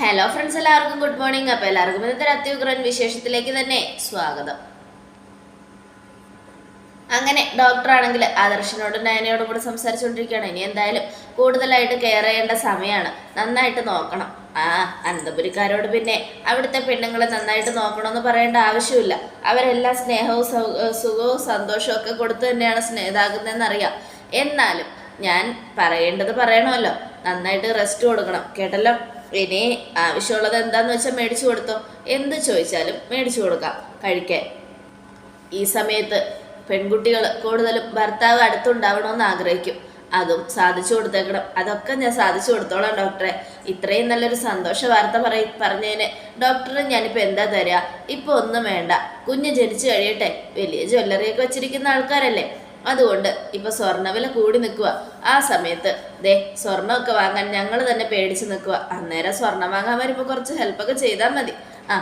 Hello friends എല്ലാവർക്കും good morning അപ്പോൾ എല്ലാവർക്കും ഇന്നത്തെ അത്യുഗ്രൻ വിശേഷത്തിലേക്ക് തന്നെ സ്വാഗതം. അങ്ങനെ ഡോക്ടറാണെങ്കിൽ ആദർശനോടും നയനയോടും കൂടെ സംസാരിച്ചുകൊണ്ടിരിക്കുകയാണ്. ഇനി എന്തായാലും കൂടുതലായിട്ട് കെയർ ചെയ്യേണ്ട സമയമാണ്. നന്നായിട്ട് നോക്കണം. ആ അനന്തപുരിക്കാരോട് പിന്നെ അവിടുത്തെ പെണ്ണുങ്ങളെ നന്നായിട്ട് നോക്കണമെന്ന് പറയേണ്ട ആവശ്യമില്ല. അവരെല്ലാം സ്നേഹവും സുഖവും സന്തോഷവും ഒക്കെ കൊടുത്തു തന്നെയാണ് സ്നേഹിതാകുന്നതെന്ന് അറിയാം എന്നാലും ഞാൻ പറയേണ്ടത് പറയണമല്ലോ. നന്നായിട്ട് റെസ്റ്റ് കൊടുക്കണം. കേട്ടല്ലോ? ഇനി ആവശ്യമുള്ളത് എന്താന്ന് വെച്ചാൽ മേടിച്ചു കൊടുത്തോ. എന്ത് ചോദിച്ചാലും മേടിച്ചു കൊടുക്കാം. കഴിക്കാൻ. ഈ സമയത്ത് പെൺകുട്ടികൾ കൂടുതലും ഭർത്താവ് അടുത്തുണ്ടാവണമെന്ന് ആഗ്രഹിക്കും. അതും സാധിച്ചു കൊടുത്തേക്കണം. അതൊക്കെ ഞാൻ സാധിച്ചു കൊടുത്തോളാം ഡോക്ടറെ. ഇത്രയും നല്ലൊരു സന്തോഷ വാർത്ത പറയ പറഞ്ഞതിന് ഡോക്ടറെ ഞാനിപ്പോൾ എന്താ തരാ? ഇപ്പോൾ ഒന്നും വേണ്ട. കുഞ്ഞ് ജനിച്ചു കഴിയട്ടെ. വലിയ ജ്വല്ലറിയൊക്കെ വെച്ചിരിക്കുന്ന ആൾക്കാരല്ലേ? അതുകൊണ്ട് ഇപ്പൊ സ്വർണവില കൂടി നിൽക്കുക ആ സമയത്ത് ദേ സ്വർണമൊക്കെ വാങ്ങാൻ ഞങ്ങൾ തന്നെ പേടിച്ച് നിൽക്കുക അന്നേരം സ്വർണം വാങ്ങാൻ വരുമ്പോൾ കുറച്ച് ഹെൽപ്പൊക്കെ ചെയ്താൽ മതി. ആ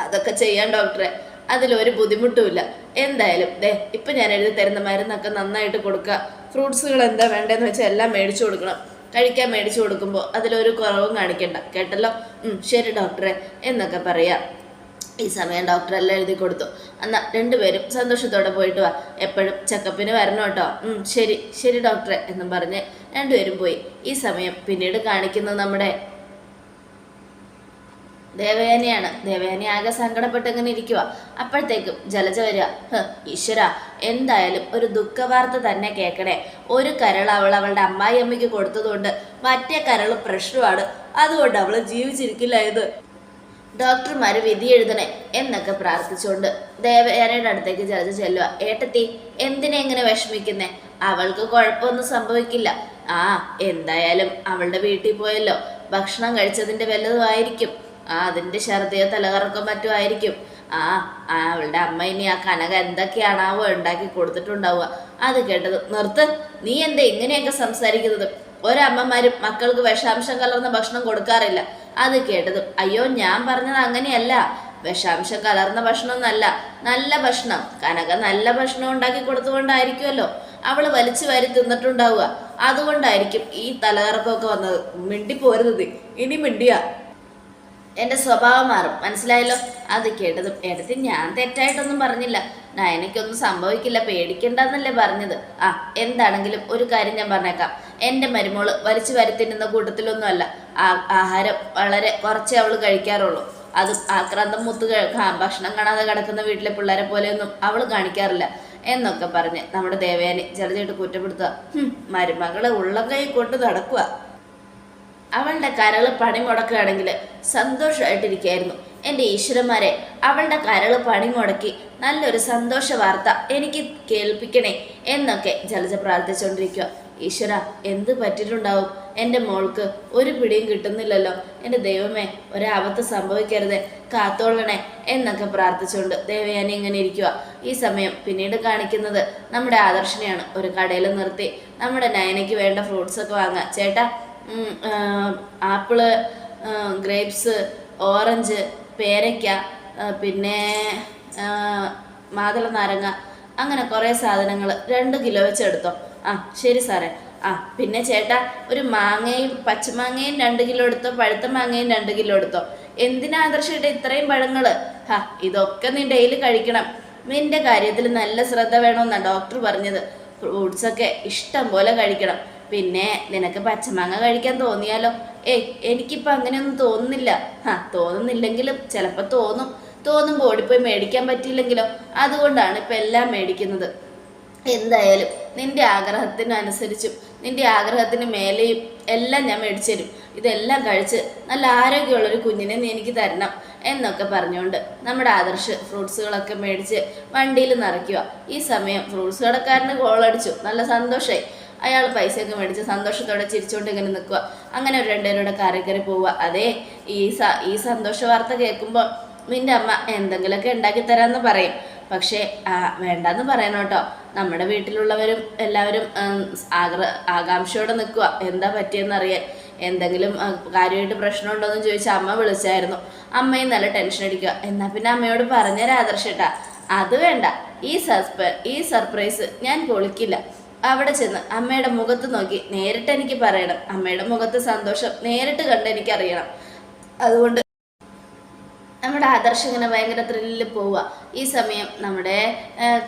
അതൊക്കെ ചെയ്യാൻ ഡോക്ടറെ അതിലൊരു ബുദ്ധിമുട്ടുമില്ല എന്തായാലും ദേ ഇപ്പൊ ഞാൻ എഴുതി തരുന്ന മരുന്നൊക്കെ നന്നായിട്ട് കൊടുക്കുക ഫ്രൂട്ട്സുകൾ എന്താ വേണ്ടതെന്ന് വെച്ചാൽ എല്ലാം മേടിച്ചു കൊടുക്കണം. കഴിക്കാൻ മേടിച്ചു കൊടുക്കുമ്പോൾ അതിലൊരു കുറവും കാണിക്കണ്ട. കേട്ടല്ലോ? ശരി ഡോക്ടറെ എന്നൊക്കെ പറയാം. ഈ സമയം ഡോക്ടർ എല്ലാം എഴുതി കൊടുത്തു. എന്നാ രണ്ടുപേരും സന്തോഷത്തോടെ പോയിട്ട് വാ. എപ്പോഴും ചെക്കപ്പിന് വരണം കേട്ടോ. ശരി ശരി ഡോക്ടറെ എന്നും പറഞ്ഞ് രണ്ടുപേരും പോയി. ഈ സമയം പിന്നീട് കാണിക്കുന്നത് നമ്മുടെ ദേവയാനിയാണ്. ദേവയാനി ആകെ സങ്കടപ്പെട്ട് ഇങ്ങനെ ഇരിക്കുക അപ്പോഴത്തേക്കും ജലജ വരിക. ഈശ്വര എന്തായാലും ഒരു ദുഃഖവാർത്ത തന്നെ കേൾക്കണേ ഒരു കരൾ അവൾ അവളുടെ അമ്മായി അമ്മയ്ക്ക് കൊടുത്തതുകൊണ്ട് മറ്റേ കരൾ പ്രശ്നമാണ്. അതുകൊണ്ട് അവൾ ജീവിച്ചിരിക്കില്ല ഇത്. ഡോക്ടർമാര് വിധി എഴുതണേ എന്നൊക്കെ പ്രാർത്ഥിച്ചുകൊണ്ട് ദേവയാനയുടെ അടുത്തേക്ക് ജലജ ചെല്ലുക ഏട്ടത്തി എന്തിനെ ഇങ്ങനെ വിഷമിക്കുന്നേ? അവൾക്ക് കുഴപ്പമൊന്നും സംഭവിക്കില്ല. ആ എന്തായാലും അവളുടെ വീട്ടിൽ പോയല്ലോ. ഭക്ഷണം കഴിച്ചതിന്റെ വല്ലതും ആയിരിക്കും. ആ അതിന്റെ ഛർദിയോ തലകറക്കോ മറ്റോ ആയിരിക്കും. ആ ആ അവളുടെ അമ്മ ഇനി ആ കനക എന്തൊക്കെയാണാവോ ഉണ്ടാക്കി കൊടുത്തിട്ടുണ്ടാവുക. അത് കേട്ടത് നിർത്ത് നീ എന്താ ഇങ്ങനെയൊക്കെ സംസാരിക്കുന്നത്? ഒരമ്മമാരും മക്കൾക്ക് വിഷാംശം കലർന്ന ഭക്ഷണം കൊടുക്കാറില്ല. അത് കേട്ടതും അയ്യോ ഞാൻ പറഞ്ഞത് അങ്ങനെയല്ല. വിഷാംശം കലർന്ന ഭക്ഷണമൊന്നല്ല. നല്ല ഭക്ഷണം. കനക നല്ല ഭക്ഷണം ഉണ്ടാക്കി കൊടുത്തുകൊണ്ടായിരിക്കുമല്ലോ അവൾ വലിച്ചു വാരി തിന്നിട്ടുണ്ടാവുക. അതുകൊണ്ടായിരിക്കും ഈ തലകറക്കമൊക്കെ വന്നത്. മിണ്ടിപ്പോരുന്നത് ഇനി മിണ്ടിയ. എന്റെ സ്വഭാവം മാറും. മനസ്സിലായല്ലോ? അത് കേട്ടതും എടുത്ത് ഞാൻ തെറ്റായിട്ടൊന്നും പറഞ്ഞില്ല. നയനയ്ക്കൊന്നും സംഭവിക്കില്ല. പേടിക്കണ്ടെന്നല്ലേ പറഞ്ഞത്. ആ എന്താണെങ്കിലും ഒരു കാര്യം ഞാൻ പറഞ്ഞേക്കാം. എന്റെ മരുമോൾ വലിച്ചു വരത്തിരുന്ന കൂട്ടത്തിലൊന്നും അല്ല ആഹാരം വളരെ കുറച്ചേ അവൾ കഴിക്കാറുള്ളൂ. അത് ആക്രാന്തം മുത്ത് ഭക്ഷണം കാണാതെ കിടക്കുന്ന വീട്ടിലെ പിള്ളേരെ പോലെയൊന്നും അവൾ കാണിക്കാറില്ല എന്നൊക്കെ പറഞ്ഞ് നമ്മുടെ ദേവയാനി ചെറുതായിട്ട് കുറ്റപ്പെടുത്തുക. മരുമകളെ ഉള്ളം കൈ കൊണ്ട് നടക്കുക. അവളുടെ കരൾ പണി മുടക്കുകയാണെങ്കിൽ സന്തോഷമായിട്ടിരിക്കായിരുന്നു എന്റെ ഈശ്വരന്മാരെ അവളുടെ കരൾ പണി മുടക്കി നല്ലൊരു സന്തോഷ വാർത്ത എനിക്ക് കേൾപ്പിക്കണേ എന്നൊക്കെ ജലജ പ്രാർത്ഥിച്ചുകൊണ്ടിരിക്കുക. ഈശ്വര എന്ത് പറ്റിയിട്ടുണ്ടാവും? എന്റെ മോൾക്ക് ഒരു പിടിയും കിട്ടുന്നില്ലല്ലോ. എന്റെ ദൈവമേ ഒരാപത്ത് സംഭവിക്കരുത്. കാത്തോളണേ എന്നൊക്കെ പ്രാർത്ഥിച്ചുകൊണ്ട് ദേവയാനി ഇങ്ങനെ ഇരിക്കുക ഈ സമയം പിന്നീട് കാണിക്കുന്നത് നമ്മുടെ ആദർശനെയാണ്. ഒരു കടയിൽ നിർത്തി നമ്മുടെ നയനയ്ക്ക് വേണ്ട ഫ്രൂട്ട്സ് ഒക്കെ വാങ്ങാം ചേട്ടാ ആപ്പിൾ ഗ്രേപ്സ് ഓറഞ്ച് പേരയ്ക്ക പിന്നെ മാതള നാരങ്ങ അങ്ങനെ കുറേ സാധനങ്ങൾ രണ്ട് കിലോ വെച്ച് എടുത്തോ. ആ ശരി സാറേ. ആ പിന്നെ ചേട്ടാ ഒരു മാങ്ങയും പച്ചമാങ്ങയും രണ്ട് കിലോ എടുത്തോ പഴുത്ത മാങ്ങയും രണ്ട് കിലോ എടുത്തോ? എന്തിനാ ആദർശയുടെ ഇത്രയും പഴങ്ങൾ? ഹാ ഇതൊക്കെ നീ ഡെയിലി കഴിക്കണം. നിന്റെ കാര്യത്തിൽ നല്ല ശ്രദ്ധ വേണമെന്നാണ് ഡോക്ടർ പറഞ്ഞത്. ഫ്രൂട്ട്സ് ഒക്കെ ഇഷ്ടം പോലെ കഴിക്കണം. പിന്നെ നിനക്ക് പച്ചമാങ്ങ കഴിക്കാൻ തോന്നിയാലോ? ഏയ് എനിക്കിപ്പോൾ അങ്ങനെയൊന്നും തോന്നുന്നില്ല. ഹാ തോന്നുന്നില്ലെങ്കിലും ചിലപ്പോൾ തോന്നും. തോന്നുമ്പോൾ ഓടിപ്പോയി മേടിക്കാൻ പറ്റിയില്ലെങ്കിലോ? അതുകൊണ്ടാണ് ഇപ്പം എല്ലാം മേടിക്കുന്നത്. എന്തായാലും നിന്റെ ആഗ്രഹത്തിനനുസരിച്ചും നിന്റെ ആഗ്രഹത്തിന് മേലെയും എല്ലാം ഞാൻ മേടിച്ചു തരും. ഇതെല്ലാം കഴിച്ച് നല്ല ആരോഗ്യമുള്ളൊരു കുഞ്ഞിനെ നീ എനിക്ക് തരണം എന്നൊക്കെ പറഞ്ഞുകൊണ്ട് നമ്മുടെ ആദർശ് ഫ്രൂട്ട്സുകളൊക്കെ മേടിച്ച് വണ്ടിയിൽ നിറയ്ക്കുക. ഈ സമയം ഫ്രൂട്ട്സ് കടക്കാരന് കോളടിച്ചു നല്ല സന്തോഷമായി അയാൾ പൈസയൊക്കെ മേടിച്ച് സന്തോഷത്തോടെ ചിരിച്ചുകൊണ്ട് ഇങ്ങനെ നിൽക്കുക. അങ്ങനെ ഒരു രണ്ടുപേരുടെ കാര്യം കയറി പോവുക. അതേ ഈ സ ഈ സന്തോഷ വാർത്ത കേൾക്കുമ്പോൾ നിന്റെ അമ്മ എന്തെങ്കിലുമൊക്കെ ഉണ്ടാക്കി തരാമെന്ന് പറയും. പക്ഷേ വേണ്ടെന്ന് പറയണം കേട്ടോ. നമ്മുടെ വീട്ടിലുള്ളവരും എല്ലാവരും ആഗ്ര ആകാംക്ഷയോടെ നിൽക്കുക. എന്താ പറ്റിയെന്ന് അറിയാൻ എന്തെങ്കിലും കാര്യമായിട്ട് പ്രശ്നമുണ്ടോയെന്ന് ചോദിച്ചാൽ അമ്മ വിളിച്ചായിരുന്നു. അമ്മയും നല്ല ടെൻഷൻ അടിക്കുക. എന്നാൽ പിന്നെ അമ്മയോട് പറഞ്ഞേരാ ആദർശേട്ടാ അത് വേണ്ട. ഈ സസ്പ ഈ സർപ്രൈസ് ഞാൻ പൊളിക്കില്ല. അവിടെ ചെന്ന് അമ്മയുടെ മുഖത്ത് നോക്കി. നേരിട്ട് എനിക്ക് പറയണം. അമ്മയുടെ മുഖത്ത് സന്തോഷം നേരിട്ട് കണ്ട് എനിക്കറിയണം. അതുകൊണ്ട് നമ്മുടെ ആദർശ് ഇങ്ങനെ ഭയങ്കര ത്രില്ലിൽ പോവുക. ഈ സമയം നമ്മുടെ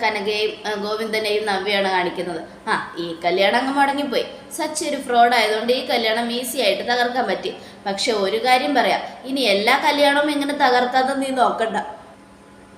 കനകയും ഗോവിന്ദനെയും നവ്യാണ് കാണിക്കുന്നത്. ആ ഈ കല്യാണം അങ്ങ് മുടങ്ങിപ്പോയി. സച്ച് ഒരു ഫ്രോഡ് ആയതുകൊണ്ട് ഈ കല്യാണം ഈസി ആയിട്ട് തകർക്കാൻ പറ്റി. പക്ഷെ ഒരു കാര്യം പറയാം. ഇനി എല്ലാ കല്യാണവും ഇങ്ങനെ തകർക്കാതെ നീ നോക്കണ്ട.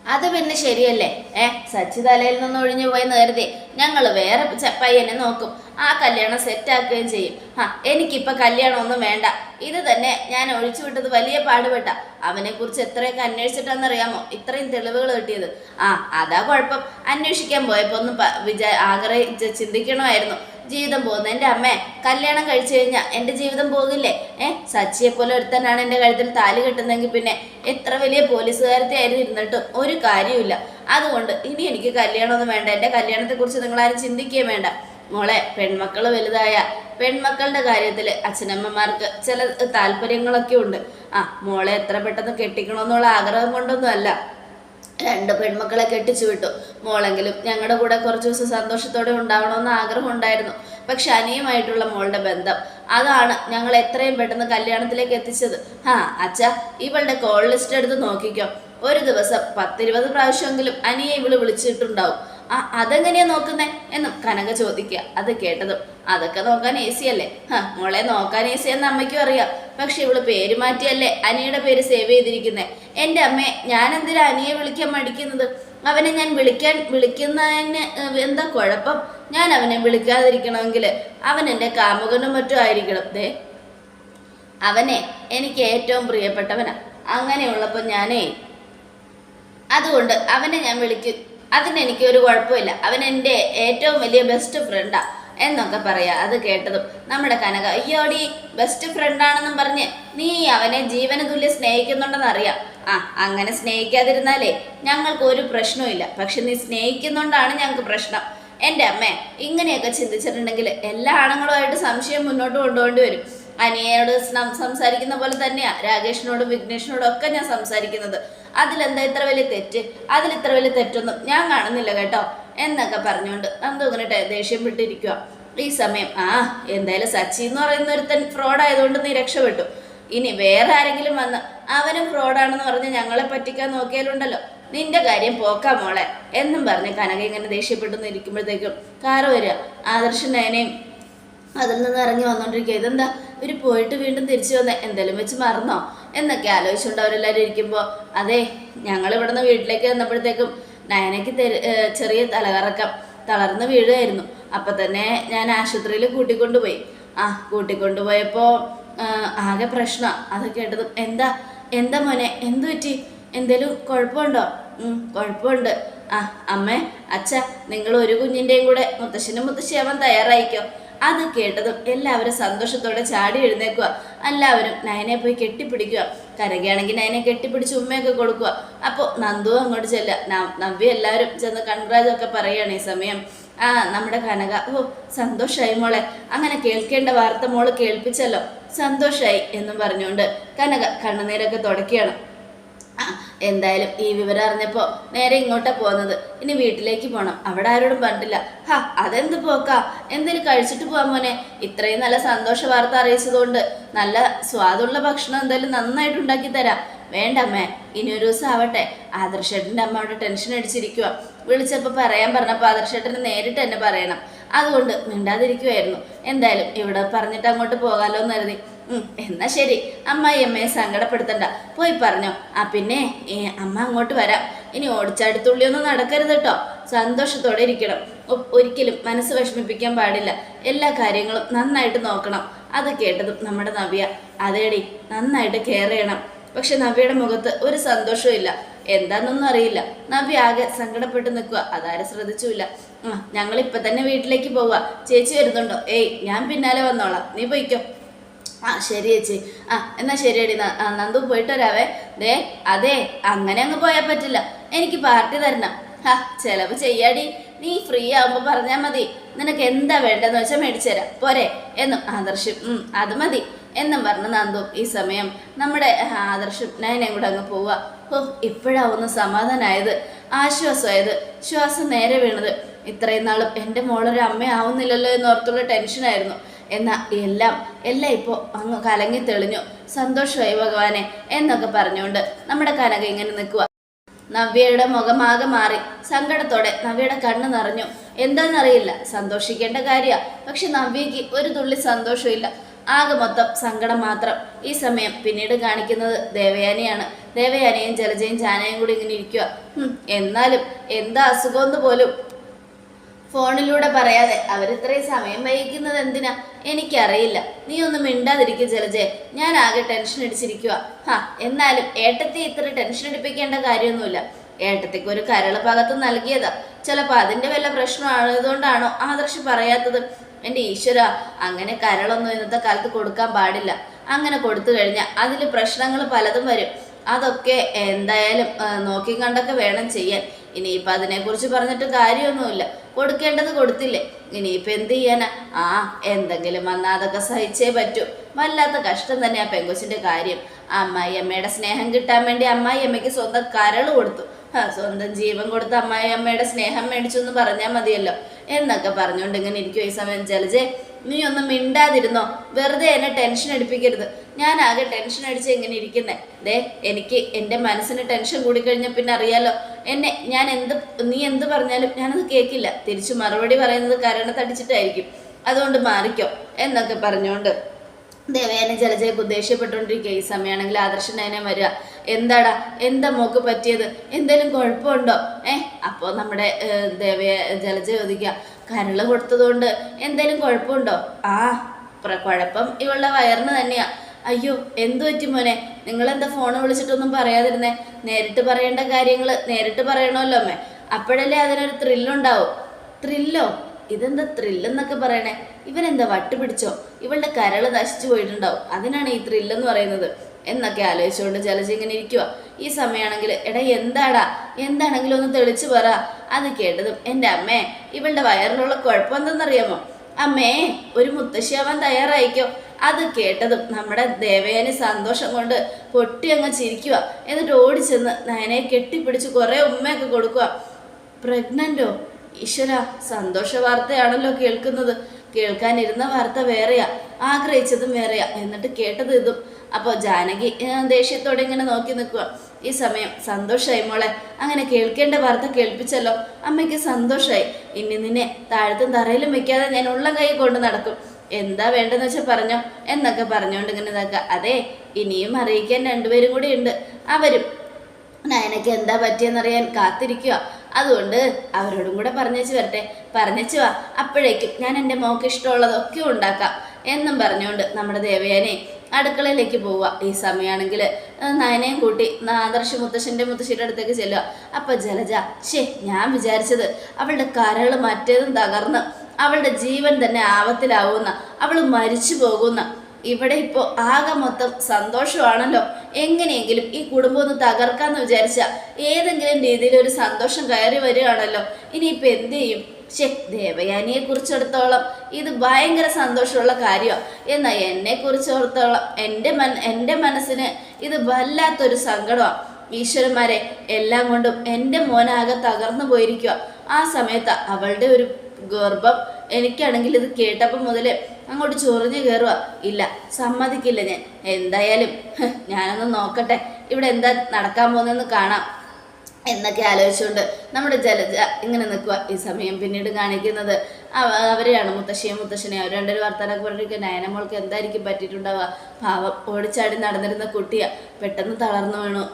അത് പിന്നെ ശരിയല്ലേ? ഏ സച്ചി തലയിൽ നിന്ന് ഒഴിഞ്ഞു പോയി നേരത്തെ. ഞങ്ങൾ വേറെ പയ്യനെ നോക്കും. ആ കല്യാണം സെറ്റാക്കുകയും ചെയ്യും. ആ എനിക്കിപ്പോൾ കല്യാണമൊന്നും വേണ്ട. ഇത് തന്നെ ഞാൻ ഒഴിച്ചു വിട്ടത് വലിയ പാടുപെട്ട. അവനെക്കുറിച്ച് എത്രയൊക്കെ അന്വേഷിച്ചിട്ടാണെന്നറിയാമോ? ഇത്രയും തെളിവുകൾ കിട്ടിയത്. ആ അതാ കുഴപ്പം. അന്വേഷിക്കാൻ പോയപ്പോൾ ഒന്ന് വിചാ ആഗ്രഹിച്ച് ചിന്തിക്കണമായിരുന്നു. ജീവിതം പോകുന്നത് എന്റെ അമ്മേ കല്യാണം കഴിച്ചു കഴിഞ്ഞാൽ എന്റെ ജീവിതം പോകില്ലേ ഏഹ് സച്ചിയെ പോലെ ഒരുത്തനാണ് എന്റെ കഴുത്തിൽ താലി കെട്ടുന്നെങ്കിൽ പിന്നെ എത്ര വലിയ പോലീസുകാരത്തെ ആയിരുന്നു ഇരുന്നിട്ടും ഒരു കാര്യമില്ല അതുകൊണ്ട് ഇനി എനിക്ക് കല്യാണമൊന്നും വേണ്ട. എന്റെ കല്യാണത്തെക്കുറിച്ച് നിങ്ങളാരും ചിന്തിക്കുകയും വേണ്ട. മോളെ പെൺമക്കൾ വലുതായ പെൺമക്കളുടെ കാര്യത്തിൽ അച്ഛനമ്മമാർക്ക് ചില താല്പര്യങ്ങളൊക്കെ ഉണ്ട്. ആ മോളെ എത്ര പെട്ടെന്ന് കെട്ടിക്കണമെന്നുള്ള ആഗ്രഹം കൊണ്ടൊന്നും അല്ല രണ്ട് പെൺമക്കളെ കെട്ടിച്ചു വിട്ടു. മോളെങ്കിലും ഞങ്ങളുടെ കൂടെ കുറച്ച് ദിവസം സന്തോഷത്തോടെ ഉണ്ടാവണമെന്ന് ആഗ്രഹം ഉണ്ടായിരുന്നു പക്ഷെ അനിയുമായിട്ടുള്ള മോളുടെ ബന്ധം അതാണ് ഞങ്ങൾ എത്രയും പെട്ടെന്ന് കല്യാണത്തിലേക്ക് എത്തിച്ചത്. ആ അച്ഛ ഇവളുടെ കോൾ ലിസ്റ്റ് എടുത്ത് നോക്കിക്കോ. ഒരു ദിവസം പത്തിരുപത് പ്രാവശ്യമെങ്കിലും അനിയെ ഇവൾ വിളിച്ചിട്ടുണ്ടാവും. ആ അതെങ്ങനെയാ നോക്കുന്നേ? എന്നും കനക ചോദിക്കുക. അത് കേട്ടതും അതൊക്കെ നോക്കാൻ ഈസി അല്ലേ? മോളെ നോക്കാൻ ഈസി എന്ന് അമ്മയ്ക്കും അറിയാം. പക്ഷെ ഇവൾ പേര് മാറ്റിയല്ലേ? അനിയുടെ പേര് സേവ് ചെയ്തിരിക്കുന്നേ. എന്റെ അമ്മയെ ഞാൻ എന്തിനാ അനിയെ വിളിക്കാൻ മടിക്കുന്നത്? അവനെ ഞാൻ വിളിക്കാൻ വിളിക്കുന്നതിന് എന്താ കുഴപ്പം? ഞാൻ അവനെ വിളിക്കാതിരിക്കണമെങ്കിൽ അവൻ എന്റെ കാമുകനും മറ്റും ആയിരിക്കണം. ദേ അവനെ എനിക്ക് ഏറ്റവും പ്രിയപ്പെട്ടവനാ. അങ്ങനെയുള്ളപ്പോൾ ഞാനേ അതുകൊണ്ട് അവനെ ഞാൻ വിളിക്കും. അതിന് എനിക്ക് ഒരു കുഴപ്പമില്ല. അവൻ എന്റെ ഏറ്റവും വലിയ ബെസ്റ്റ് ഫ്രണ്ടാ എന്നൊക്കെ പറയാ. അത് കേട്ടതും നമ്മുടെ കനക അയ്യോടി ബെസ്റ്റ് ഫ്രണ്ടാണെന്നും പറഞ്ഞ് നീ അവനെ ജീവന തുല്യം സ്നേഹിക്കുന്നുണ്ടെന്ന് അറിയാം. ആ അങ്ങനെ സ്നേഹിക്കാതിരുന്നാലേ ഞങ്ങൾക്ക് ഒരു പ്രശ്നവുമില്ല. പക്ഷെ നീ സ്നേഹിക്കുന്നുണ്ടാണ് ഞങ്ങൾക്ക് പ്രശ്നം. എന്റെ അമ്മേ ഇങ്ങനെയൊക്കെ ചിന്തിച്ചിട്ടുണ്ടെങ്കിൽ എല്ലാ ആണുങ്ങളുമായിട്ട് സംശയം മുന്നോട്ട് കൊണ്ടുപോകേണ്ടി വരും. അനിയനോട് സംസാരിക്കുന്ന പോലെ തന്നെയാ. രാകേഷിനോടും വിഘ്നേഷിനോടും ഒക്കെ ഞാൻ സംസാരിക്കുന്നത്. അതിലെന്താ ഇത്ര വലിയ തെറ്റ്? അതിൽ ഇത്ര വലിയ തെറ്റൊന്നും ഞാൻ കാണുന്നില്ല കേട്ടോ. എന്നൊക്കെ പറഞ്ഞുകൊണ്ട് നന്ദു ഇങ്ങനെ ദേഷ്യം വിട്ടിരിക്കുക ഈ സമയം ആ എന്തായാലും സച്ചി എന്ന് പറയുന്ന ഒരുത്തൻ ഫ്രോഡ് ആയതുകൊണ്ട് നീ രക്ഷപ്പെട്ടു. ഇനി വേറെ ആരെങ്കിലും വന്ന് അവനും ഫ്രോഡാണെന്ന് പറഞ്ഞ് ഞങ്ങളെ പറ്റിക്കാൻ നോക്കിയാലുണ്ടല്ലോ. നിന്റെ കാര്യം പോക്കാ മോളെ. എന്നും പറഞ്ഞ് കനക ഇങ്ങനെ ദേഷ്യപ്പെട്ടു നിൽക്കുമ്പോഴത്തേക്കും കാറ് വരിക. ആദർശൻ നയനയും അതിൽ നിന്ന് ഇറങ്ങി വന്നോണ്ടിരിക്കുക ഇതെന്താ? ഇവർ പോയിട്ട് വീണ്ടും തിരിച്ചു വന്ന. എന്തെങ്കിലും വെച്ച് മറന്നോ? എന്നൊക്കെ ആലോചിച്ചുകൊണ്ട് അവരെല്ലാവരും ഇരിക്കുമ്പോൾ അതെ ഞങ്ങൾ ഇവിടുന്ന് വീട്ടിലേക്ക് വന്നപ്പോഴത്തേക്കും നയനയ്ക്ക് ചെറിയ തലകറക്കം തളർന്ന് വീഴുമായിരുന്നു അപ്പം തന്നെ ഞാൻ ആശുപത്രിയിൽ കൂട്ടിക്കൊണ്ടുപോയി. ആ കൂട്ടിക്കൊണ്ടുപോയപ്പോൾ ആകെ പ്രശ്നം. അത് കേട്ടത് എന്താ? എന്താ മോനെ? എന്തു പറ്റി? എന്തേലും കുഴപ്പമുണ്ടോ? കുഴപ്പമുണ്ട്. ആ അമ്മേ അച്ഛ നിങ്ങൾ ഒരു കുഞ്ഞിന്റെയും കൂടെ മുത്തശ്ശനും മുത്തശ്ശിയാവാൻ തയ്യാറായിക്കോ? അത് കേട്ടതും എല്ലാവരും സന്തോഷത്തോടെ ചാടി എഴുന്നേക്കുക എല്ലാവരും നയനെ പോയി കെട്ടിപ്പിടിക്കുക. കരകയാണെങ്കിൽ നയനെ കെട്ടിപ്പിടിച്ച് ഉമ്മയൊക്കെ കൊടുക്കുക. അപ്പോൾ നന്ദു അങ്ങോട്ട് ചെല്ല നവ്യ എല്ലാവരും ചെന്ന് കൺറാജൊക്കെ പറയുകയാണ് ഈ സമയം. ആ നമ്മുടെ കനക. ഓ സന്തോഷമായി മോളെ. അങ്ങനെ കേൾക്കേണ്ട വാർത്ത മോൾ കേൾപ്പിച്ചല്ലോ. സന്തോഷമായി എന്നും പറഞ്ഞുകൊണ്ട് കനക കണ്ണുനീരൊക്കെ തുടക്കുകയാണ് എന്തായാലും ഈ വിവരം അറിഞ്ഞപ്പോൾ നേരെ ഇങ്ങോട്ടാ പോകുന്നത് ഇനി വീട്ടിലേക്ക് പോകണം അവിടെ ആരോടും പറഞ്ഞില്ല ഹാ അതെന്ത് പോക്കാ? എന്തേലും കഴിച്ചിട്ട് പോവാൻ മോനെ. ഇത്രയും നല്ല സന്തോഷ വാർത്ത അറിയിച്ചതുകൊണ്ട് നല്ല സ്വാദുള്ള ഭക്ഷണം എന്തായാലും നന്നായിട്ട് ഉണ്ടാക്കി തരാം. വേണ്ട അമ്മേ ഇനി ഒരു ദിവസം ആവട്ടെ. ആദർശേട്ടന്റെ അമ്മ അവിടെ ടെൻഷൻ അടിച്ചിരിക്കുക വിളിച്ചപ്പോൾ പറയാൻ പറഞ്ഞപ്പോൾ ആദർശേട്ടന് നേരിട്ട് എന്നെ പറയണം. അതുകൊണ്ട് മിണ്ടാതിരിക്കുമായിരുന്നു എന്തായാലും ഇവിടെ പറഞ്ഞിട്ട് അങ്ങോട്ട് പോകാലോ എന്ന് കരുതി. എന്നാ ശരി. അമ്മായി അമ്മയെ സങ്കടപ്പെടുത്തണ്ട. പോയി പറഞ്ഞോ. ആ പിന്നെ അമ്മ അങ്ങോട്ട് വരാം. ഇനി ഓടിച്ചടുത്തുള്ളിയൊന്നും നടക്കരുത് കേട്ടോ സന്തോഷത്തോടെ ഇരിക്കണം. ഒരിക്കലും മനസ്സ് വിഷമിപ്പിക്കാൻ പാടില്ല. എല്ലാ കാര്യങ്ങളും നന്നായിട്ട് നോക്കണം. അത് കേട്ടതും നമ്മുടെ നവ്യ അതേടി നന്നായിട്ട് കെയർ ചെയ്യണം. പക്ഷെ നവ്യയുടെ മുഖത്ത് ഒരു സന്തോഷവും ഇല്ല. എന്താണെന്നൊന്നും അറിയില്ല. നവ്യ ആകെ സങ്കടപ്പെട്ട് നിൽക്കുക. അതാരും ശ്രദ്ധിച്ചില്ല. ഞങ്ങൾ ഇപ്പൊ തന്നെ വീട്ടിലേക്ക് പോവുക ചേച്ചി വരുന്നുണ്ടോ? ഏയ് ഞാൻ പിന്നാലെ വന്നോളാം. നീ പോയിക്കോ. ആ ശരി ചേച്ചി. ആ എന്നാ ശരിയടി. നന്ദു പോയിട്ട് വരാവേ ദേ അതെ അങ്ങനെ അങ്ങ് പോയാൽ പറ്റില്ല. എനിക്ക് പാർട്ടി തരണം. ആ ചെലവ് ചെയ്യാടി. നീ ഫ്രീ ആവുമ്പോൾ പറഞ്ഞാൽ മതി. നിനക്ക് എന്താ വേണ്ടതെന്ന് വെച്ചാൽ മേടിച്ചു തരാം. പോരെ. എന്നും ആദർശം അത് മതി. എന്നും പറഞ്ഞ് നന്ദു ഈ സമയം നമ്മുടെ ആദർശം നയനെ കൂടെ അങ്ങ് പോവുക. ഓ ഇപ്പോഴാവുന്ന സമാധാനമായത് ആശ്വാസമായത്. ശ്വാസം നേരെ വീണത്. ഇത്രയും നാളും എന്റെ മോളൊരു അമ്മയാവുന്നില്ലല്ലോ എന്നോർത്തുള്ള ടെൻഷനായിരുന്നു. എന്നാ എല്ലാം എല്ലാം ഇപ്പോൾ അങ്ങ് കലങ്ങി തെളിഞ്ഞു. സന്തോഷമായി ഭഗവാനെ എന്നൊക്കെ പറഞ്ഞുകൊണ്ട് നമ്മുടെ കനക ഇങ്ങനെ നിൽക്കുക നവ്യയുടെ മുഖമാകെ മാറി. സങ്കടത്തോടെ നവ്യയുടെ കണ്ണ് നിറഞ്ഞു. എന്താണെന്നറിയില്ല. സന്തോഷിക്കേണ്ട കാര്യമാണ് പക്ഷെ നവ്യയ്ക്ക് ഒരു തുള്ളി സന്തോഷമില്ല. ആകെ മൊത്തം സങ്കടം മാത്രം. ഈ സമയം പിന്നീട് കാണിക്കുന്നത് ദേവയാനിയാണ്. ദേവയാനിയും ജലജയും ജാനയും കൂടി ഇങ്ങനെ ഇരിക്കുക എന്നാലും എന്താ അസുഖമെന്ന് പോലും ഫോണിലൂടെ പറയാതെ അവരിത്രയും സമയം വൈകിക്കുന്നത് എന്തിനാ? എനിക്കറിയില്ല. നീ ഒന്നും മിണ്ടാതിരിക്കുക ജലജെ. ഞാൻ ആകെ ടെൻഷൻ അടിച്ചിരിക്കുക ഹാ എന്നാലും ഏട്ടത്തെ ഇത്ര ടെൻഷൻ അടിപ്പിക്കേണ്ട കാര്യമൊന്നുമില്ല. ഏട്ടത്തേക്ക് ഒരു കരൾ പകത്ത് നൽകിയതാ. ചിലപ്പോൾ അതിന്റെ വല്ല പ്രശ്നമായതുകൊണ്ടാണോ ആദർശ് പറയാത്തത്? എന്റെ ഈശ്വര അങ്ങനെ കരളൊന്നും ഇന്നത്തെ കാലത്ത് കൊടുക്കാൻ പാടില്ല. അങ്ങനെ കൊടുത്തു കഴിഞ്ഞാൽ അതിൽ പ്രശ്നങ്ങൾ പലതും വരും. അതൊക്കെ എന്തായാലും നോക്കി കണ്ടൊക്കെ വേണം ചെയ്യാൻ. ഇനിയിപ്പോൾ അതിനെക്കുറിച്ച് പറഞ്ഞിട്ട് കാര്യമൊന്നുമില്ല. കൊടുക്കേണ്ടത് കൊടുത്തില്ലേ? ഇനിയിപ്പോൾ എന്ത് ചെയ്യാനാ? ആ എന്തെങ്കിലും വന്നാൽ അതൊക്കെ സഹിച്ചേ പറ്റൂ. വല്ലാത്ത കഷ്ടം തന്നെ ആ പെങ്കൊച്ചിന്റെ കാര്യം. അമ്മായി അമ്മയുടെ സ്നേഹം കിട്ടാൻ വേണ്ടി അമ്മായി അമ്മയ്ക്ക് സ്വന്തം കരൾ കൊടുത്തു. സ്വന്തം ജീവൻ കൊടുത്ത് അമ്മായി അമ്മയുടെ സ്നേഹം മേടിച്ചു എന്ന് പറഞ്ഞാൽ മതിയല്ലോ. എന്നൊക്കെ പറഞ്ഞുകൊണ്ട് ഇങ്ങനെ ഇരിക്കും ഈ സമയം. ജലജെ നീ ഒന്നും മിണ്ടാതിരുന്നോ? വെറുതെ എന്നെ ടെൻഷൻ അടിപ്പിക്കരുത്. ഞാൻ ആകെ ടെൻഷൻ അടിച്ച് എങ്ങനെ ഇരിക്കുന്നേ. ദേ എനിക്ക് എന്റെ മനസ്സിന് ടെൻഷൻ കൂടിക്കഴിഞ്ഞാൽ പിന്നെ അറിയാലോ. എന്നെ ഞാൻ എന്ത് നീ എന്ത് പറഞ്ഞാലും ഞാനത് കേൾക്കില്ല തിരിച്ചു മറുപടി പറയുന്നത് കരണത്തടിച്ചിട്ടായിരിക്കും. അതുകൊണ്ട് മാറിക്കോ എന്നൊക്കെ പറഞ്ഞുകൊണ്ട് ദേവേനെ ജലജയൊക്കെ ഉദ്ദേശ്യപ്പെട്ടുകൊണ്ടിരിക്കുക ഈ സമയമാണെങ്കിൽ ആദർശൻ അതിനെ വരിക. എന്താടാ? എന്താ മോക്ക് പറ്റിയത്? എന്തെങ്കിലും കുഴപ്പമുണ്ടോ? ഏ അപ്പോൾ നമ്മുടെ ദേവയ ജലജ ചോദിക്കുക. കരൾ കൊടുത്തതുകൊണ്ട് എന്തേലും കുഴപ്പമുണ്ടോ? ആ. കുഴപ്പം ഇവളുടെ വയറിന് തന്നെയാ. അയ്യോ എന്തു പറ്റി മോനെ? നിങ്ങളെന്താ ഫോൺ വിളിച്ചിട്ടൊന്നും പറയാതിരുന്നേ? നേരിട്ട് പറയേണ്ട കാര്യങ്ങൾ നേരിട്ട് പറയണമല്ലോ അമ്മേ. അപ്പോഴല്ലേ അതിനൊരു ത്രില്ലുണ്ടാവും ത്രില്ലോ ഇതെന്താ ത്രില്ലെന്നൊക്കെ പറയണേ? ഇവനെന്താ വട്ടുപിടിച്ചോ? ഇവളുടെ കരൾ നശിച്ചു പോയിട്ടുണ്ടാവും. അതിനാണ് ഈ ത്രില്ലെന്ന് പറയുന്നത്. എന്നൊക്കെ ആലോചിച്ചുകൊണ്ട് ജലജി ഇങ്ങനെ ഇരിക്കുക ഈ സമയമാണെങ്കിൽ എടാ എന്താടാ? എന്താണെങ്കിലും ഒന്ന് തെളിച്ചു പറ. അത് കേട്ടതും എന്റെ അമ്മേ ഇവളുടെ വയറിലുള്ള കുഴപ്പം എന്തെന്നറിയാമോ? അമ്മേ ഒരു മുത്തശ്ശിയാവാൻ തയ്യാറായിക്കോ? അത് കേട്ടതും നമ്മുടെ ദേവയാനി സന്തോഷം കൊണ്ട് പൊട്ടി അങ്ങ് ചിരിക്കുക എന്നിട്ട് ഓടിച്ചെന്ന് നയനെ കെട്ടിപ്പിടിച്ച് കുറേ ഉമ്മയൊക്കെ കൊടുക്കുക പ്രഗ്നന്റോ ഈശ്വര സന്തോഷ വാർത്തയാണല്ലോ കേൾക്കുന്നത്. കേൾക്കാനിരുന്ന വാർത്ത വേറെയാ. ആഗ്രഹിച്ചതും വേറെയാ. എന്നിട്ട് കേട്ടത് ഇതും. അപ്പോൾ ജാനകി ദേഷ്യത്തോടെ ഇങ്ങനെ നോക്കി നിൽക്കുക ഈ സമയം സന്തോഷമായി മോളെ. അങ്ങനെ കേൾക്കേണ്ട വാർത്ത കേൾപ്പിച്ചല്ലോ. അമ്മയ്ക്ക് സന്തോഷമായി ഇനി നിന്നെ താഴത്തും തറയിലും വെക്കാതെ ഞാൻ ഉള്ള കൈ കൊണ്ട് നടക്കും. എന്താ വേണ്ടെന്ന് വെച്ചാൽ പറഞ്ഞോ. എന്നൊക്കെ പറഞ്ഞുകൊണ്ട് ഇങ്ങനെ ഇതാക്കുക അതെ ഇനിയും അറിയിക്കാൻ രണ്ടുപേരും കൂടി ഉണ്ട്. അവരും. നയനയ്ക്ക് എന്താ പറ്റിയെന്നറിയാൻ കാത്തിരിക്കുക അതുകൊണ്ട് അവരോടും കൂടെ പറഞ്ഞേച്ച് വരട്ടെ. പറഞ്ഞേച്ച് വാ. അപ്പോഴേക്കും ഞാൻ എന്റെ മോക്ക് ഇഷ്ടമുള്ളതൊക്കെ ഉണ്ടാക്കാം. എന്നും പറഞ്ഞുകൊണ്ട് നമ്മുടെ ദേവയാനെ അടുക്കളയിലേക്ക് പോവുക. ഈ സമയമാണെങ്കിൽ നയനയും കൂട്ടി ആദർശ മുത്തശ്ശന്റെ മുത്തശ്ശിയുടെ അടുത്തേക്ക് ചെല്ലുക. അപ്പം ജലജ ഷേ ഞാൻ വിചാരിച്ചത് അവളുടെ കരകൾ മറ്റേതും തകർന്ന് അവളുടെ ജീവൻ തന്നെ ആപത്തിലാവുന്ന അവൾ മരിച്ചു പോകുന്ന ഇവിടെ ഇപ്പോൾ ആകെ മൊത്തം സന്തോഷമാണല്ലോ. എങ്ങനെയെങ്കിലും ഈ കുടുംബം ഒന്ന് തകർക്കാന്ന് വിചാരിച്ച ഏതെങ്കിലും രീതിയിൽ ഒരു സന്തോഷം കയറി വരികയാണല്ലോ. ഇനിയിപ്പോൾ എന്ത് ചെയ്യും? ശേ ദേവയാനിയെ കുറിച്ചെടുത്തോളം ഇത് ഭയങ്കര സന്തോഷമുള്ള കാര്യമാണ് എന്നാൽ എന്നെ കുറിച്ചിടത്തോളം എന്റെ മന എന്റെ മനസ്സിന് ഇത് വല്ലാത്തൊരു സങ്കടമാണ് ഈശ്വരന്മാരെ എല്ലാം കൊണ്ടും എന്റെ മോനാകെ തകർന്നു പോയിരിക്കുക ആ സമയത്ത് അവളുടെ ഒരു ഗർഭം എനിക്കാണെങ്കിൽ ഇത് കേട്ടപ്പോൾ മുതൽ അങ്ങോട്ട് ചൊറിഞ്ഞു കയറുക ഇല്ല സമ്മതിക്കില്ല ഞാൻ. എന്തായാലും ഞാനൊന്ന് നോക്കട്ടെ. ഇവിടെ എന്താ നടക്കാൻ പോകുന്നതെന്ന് കാണാം. എന്നൊക്കെ ആലോചിച്ചുകൊണ്ട് നമ്മുടെ ജലജ ഇങ്ങനെ നിൽക്കുക ഈ സമയം പിന്നീട് കാണിക്കുന്നത്. അവ- അവരെയാണ് മുത്തശ്ശിയും മുത്തശ്ശനെയും. അവർ രണ്ടൊരു വർത്തമാനമൊക്കെ പറഞ്ഞിരിക്കുക നയനമോൾക്ക് എന്തായിരിക്കും പറ്റിയിട്ടുണ്ടാവുക? പാവം ഓടിച്ചാടി നടന്നിരുന്ന കുട്ടിയാണ് പെട്ടെന്ന് തളർന്നു വീണു.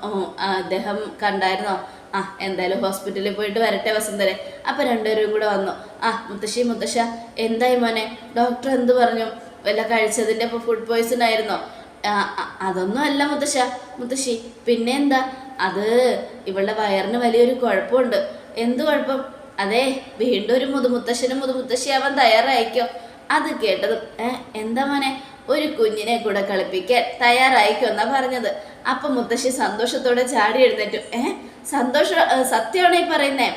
അദ്ദേഹം കണ്ടായിരുന്നോ? ആ എന്തായാലും ഹോസ്പിറ്റലിൽ പോയിട്ട് വരട്ടെ വസന്തരെ അപ്പം രണ്ടുപേരും കൂടെ വന്നു. ആ മുത്തശ്ശി മുത്തശ്ശ എന്തായി മോനെ? ഡോക്ടർ എന്ത് പറഞ്ഞു? വല്ല കഴിച്ചതിന്റെ ഇപ്പോൾ ഫുഡ് പോയ്സൺ ആയിരുന്നോ? അതൊന്നും അല്ല മുത്തശ്ശ. മുത്തശ്ശി പിന്നെ എന്താ? അത് ഇവളുടെ വയറിന് വലിയൊരു കുഴപ്പമുണ്ട്. എന്ത് കുഴപ്പം? അതെ വീണ്ടും ഒരു മുതുമുത്തശ്ശനും മുതുമുത്തശ്ശിയാവാൻ തയ്യാറായിക്കോ? അത് കേട്ടതും ഏഹ് എന്താ മോനെ? ഒരു കുഞ്ഞിനെ കൂടെ കളിപ്പിക്കാൻ തയ്യാറായിക്കോ എന്നാ പറഞ്ഞത്. അപ്പൊ മുത്തശ്ശി സന്തോഷത്തോടെ ചാടി എഴുന്നേറ്റു. ഏ സന്തോഷം സത്യമാണ് ഈ പറയുന്നേ.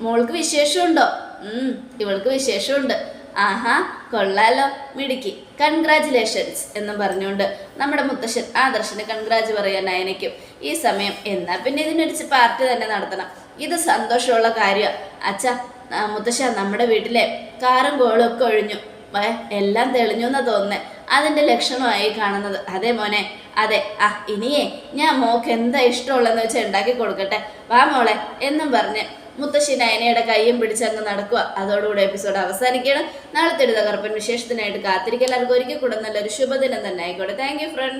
മോൾക്ക് വിശേഷമുണ്ടോ? ഉം ഇവൾക്ക് വിശേഷമുണ്ട്. ആഹാ കൊള്ളാലോ മിടുക്കി. കൺഗ്രാചുലേഷൻസ് എന്നും പറഞ്ഞുകൊണ്ട് നമ്മുടെ മുത്തശ്ശൻ ആദർശന് കൺഗ്രാജ് പറയാൻ അയനയ്ക്കും ഈ സമയം എന്നാ പിന്നെ ഇതിനൊരു പാർട്ടി തന്നെ നടത്തണം. ഇത് സന്തോഷമുള്ള കാര്യമാണ് അച്ഛ മുത്തശ്ശ നമ്മുടെ വീട്ടിലെ കാറും കോളും ഒക്കെ ഒഴിഞ്ഞു. എല്ലാം തെളിഞ്ഞു എന്നാ തോന്നുന്നേ. അതിന്റെ ലക്ഷണമായി കാണുന്നത്. അതേ മോനെ അതെ ആ ഇനിയേ ഞാൻ മോക്ക് എന്താ ഇഷ്ടമുള്ളതെന്ന് വെച്ചാൽ ഉണ്ടാക്കി കൊടുക്കട്ടെ. വാ മോളെ എന്നും പറഞ്ഞ് മുത്തശ്ശി നയനയുടെ കയ്യും പിടിച്ചങ്ങ് നടക്കുക അതോടുകൂടി എപ്പിസോഡ് അവസാനിക്കണം നാളത്തെ ഒരു തകർപ്പൻ വിശേഷത്തിനായിട്ട് കാത്തിരിക്കൽ എല്ലാവർക്കും ഒരിക്കൽ കൂടെ നല്ലൊരു ശുഭദിനം തന്നെ ആയിക്കോട്ടെ. Thank friends